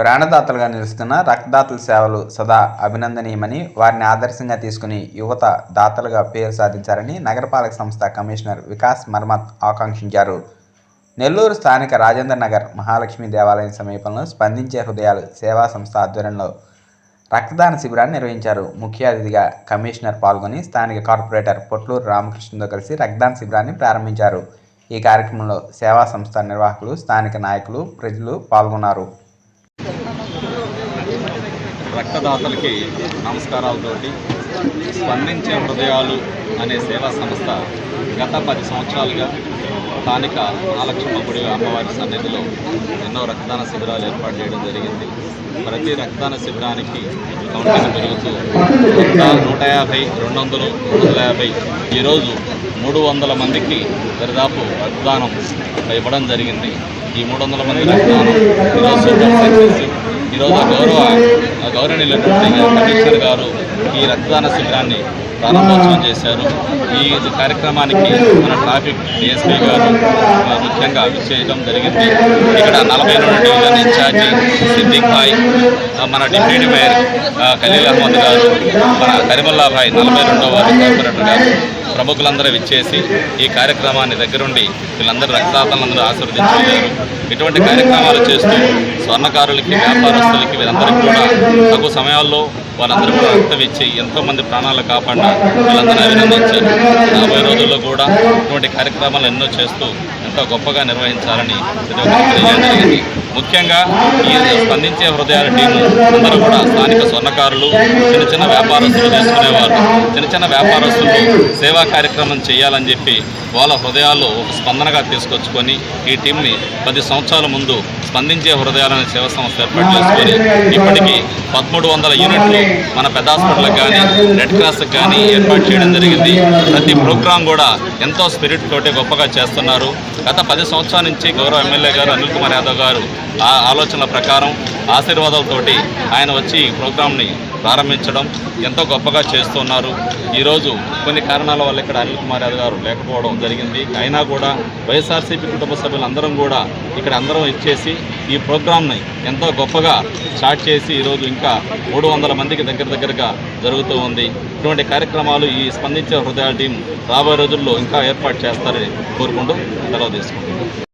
ప్రాణదాతలుగా నిలుస్తున్న రక్తదాతల సేవలు సదా అభినందనీయమని వారిని ఆదర్శంగా తీసుకుని యువత దాతలుగా పేరు సాధించారని నగరపాలక సంస్థ కమిషనర్ వికాస్ మర్మత్ ఆకాంక్షించారు. నెల్లూరు స్థానిక రాజేంద్ర నగర్ మహాలక్ష్మి దేవాలయం సమీపంలో స్పందించే హృదయాలు సేవా సంస్థ ఆధ్వర్యంలో రక్తదాన శిబిరాన్ని నిర్వహించారు. ముఖ్య అతిథిగా కమిషనర్ పాల్గొని స్థానిక కార్పొరేటర్ పొట్లూరు రామకృష్ణతో కలిసి రక్తదాన శిబిరాన్ని ప్రారంభించారు. ఈ కార్యక్రమంలో సేవా సంస్థ నిర్వాహకులు స్థానిక నాయకులు ప్రజలు పాల్గొన్నారు. రక్తదాతలకి నమస్కారాలతోటి స్పందించే హృదయాలు అనే సేవా సంస్థ గత పది సంవత్సరాలుగా స్థానిక మహాలక్ష్మ గుడి అమ్మవారి సన్నిధిలో ఎన్నో రక్తదాన శిబిరాలు ఏర్పాటు చేయడం జరిగింది. ప్రతి రక్తదాన శిబిరానికి కౌంటింగ్ పెరుగుతూ నూట యాభై రెండు వందలు రెండు వందల యాభై. ఈరోజు మూడు వందల మందికి దరిదాపు రక్తదానం ఇవ్వడం జరిగింది. ఈ మూడు వందల మంది రక్తదానం ఈరోజు ఈరోజు ఆ గౌరవ ఆ గౌరవనీయులైనటువంటి కమిషనర్ గారు ఈ రక్తదాన శిబిరాన్ని ప్రారంభోత్సవం చేశారు. ఈ కార్యక్రమానికి మన ట్రాఫిక్ డిఎస్పీ గారు ముఖ్యంగా విచ్చేయడం జరిగింది. ఇక్కడ నలభై రెండు డివిజన్ ఇన్ఛార్జి సిద్దిక్ భాయ్ మన డిప్యూటీ మేయర్ ఖలీల్ అహ్మద్ గారు మన కరిమల్లా భాయ్ నలభై రెండవ కార్పొరేటర్ గారు. ప్రముఖులందరూ విచ్చేసి ఈ కార్యక్రమాన్ని దగ్గరుండి వీళ్ళందరూ రక్తదాతలందరూ ఆశీర్వదించారు ఇటువంటి కార్యక్రమాలు చేస్తూ స్వర్ణకారులకి వ్యాపారస్తులకి వీళ్ళందరికీ కూడా తగు సమయాల్లో వాళ్ళందరూ కూడా రక్తం ఇచ్చి ఎంతో మంది ప్రాణాలు కాపాడిన వీళ్ళందరూ అభినందించారు రాబోయే రోజుల్లో కూడా ఇటువంటి కార్యక్రమాలు ఎన్నో చేస్తూ ఎంతో గొప్పగా నిర్వహించాలని ప్రతి ముఖ్యంగా ఈ స్పందించే హృదయాల టీము అందరూ కూడా స్థానిక స్వర్ణకారులు చిన్న చిన్న వ్యాపారస్తులు చేసుకునేవారు చిన్న చిన్న వ్యాపారస్తులు సేవా కార్యక్రమం చేయాలని చెప్పి వాళ్ళ హృదయాల్లో ఒక స్పందనగా తీసుకొచ్చుకొని ఈ టీంని పది సంవత్సరాల ముందు స్పందించే హృదయాలనే సేవ సంస్థ ఏర్పాటు చేసుకొని ఇప్పటికీ పదమూడు వందల యూనిట్లు మన పెద్ద హాస్పిటల్కి కానీ రెడ్ క్రాస్కి కానీ ఏర్పాటు చేయడం జరిగింది. ప్రతి ప్రోగ్రాం కూడా ఎంతో స్పిరిట్ తోటి గొప్పగా చేస్తున్నారు. గత పది సంవత్సరాల నుంచి గౌరవ ఎమ్మెల్యే గారు అనిల్ కుమార్ యాదవ్ గారు ఆ ఆలోచనల ప్రకారం ఆశీర్వాదాలతోటి ఆయన వచ్చి ఈ ప్రోగ్రాంని ప్రారంభించడం ఎంతో గొప్పగా చేస్తున్నారు. ఈరోజు కొన్ని కారణాల వల్ల ఇక్కడ అనిల్ కుమార్ యాదవ్ గారు లేకపోవడం జరిగింది. అయినా కూడా వైఎస్ఆర్సీపీ కుటుంబ సభ్యులందరం కూడా ఇక్కడ అందరం ఇచ్చేసి ఈ ప్రోగ్రాంని ఎంతో గొప్పగా స్టార్ట్ చేసి ఈరోజు ఇంకా మూడు వందల మందికి దగ్గర దగ్గరగా జరుగుతూ ఉంది. ఇటువంటి కార్యక్రమాలు ఈ స్పందించే హృదయ టీం రాబోయే రోజుల్లో ఇంకా ఏర్పాటు చేస్తారని కోరుకుంటూ సెలవు తీసుకుంటున్నాను